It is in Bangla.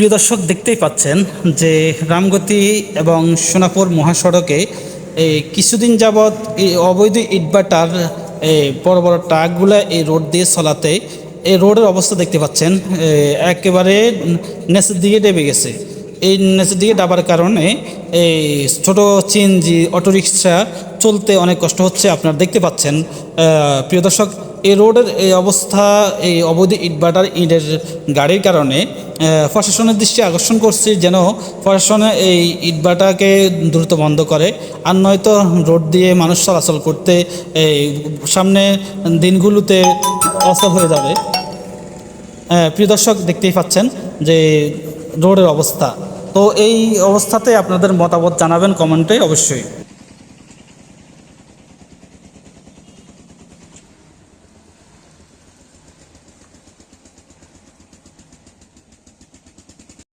প্রিয় দর্শক, দেখতেই পাচ্ছেন যে রামগতি এবং সোনাপুর মহাসড়কে কিছুদিন যাবৎ এই অবৈধ ইটবাটার বড় বড় ট্রাকগুলো এই রোড দিয়ে চলাতে, এই রোডের অবস্থা দেখতে পাচ্ছেন একেবারে নেচের দিকে ডেবে গেছে। এই নেচের দিকে ডাবার কারণে, এই ছোট চিনজি অটোরিকশা চলতে অনেক কষ্ট হচ্ছে, আপনারা দেখতে পাচ্ছেন। প্রিয় দর্শক, এই রোডের এই অবস্থা, এই অবৈধ ইটবাটার ইটের গাড়ির কারণে প্রশাসনের দৃষ্টি আকর্ষণ করছি যেন প্রশাসনে এই ইটবাটাকে দ্রুত বন্ধ করে। আর নয়তো রোড দিয়ে মানুষ চলাচল করতে এই সামনে দিনগুলোতে অসল হয়ে যাবে। প্রিয় দর্শক, দেখতেই পাচ্ছেন যে রোডের অবস্থা। তো এই অবস্থাতে আপনাদের মতামত জানাবেন কমেন্টে অবশ্যই।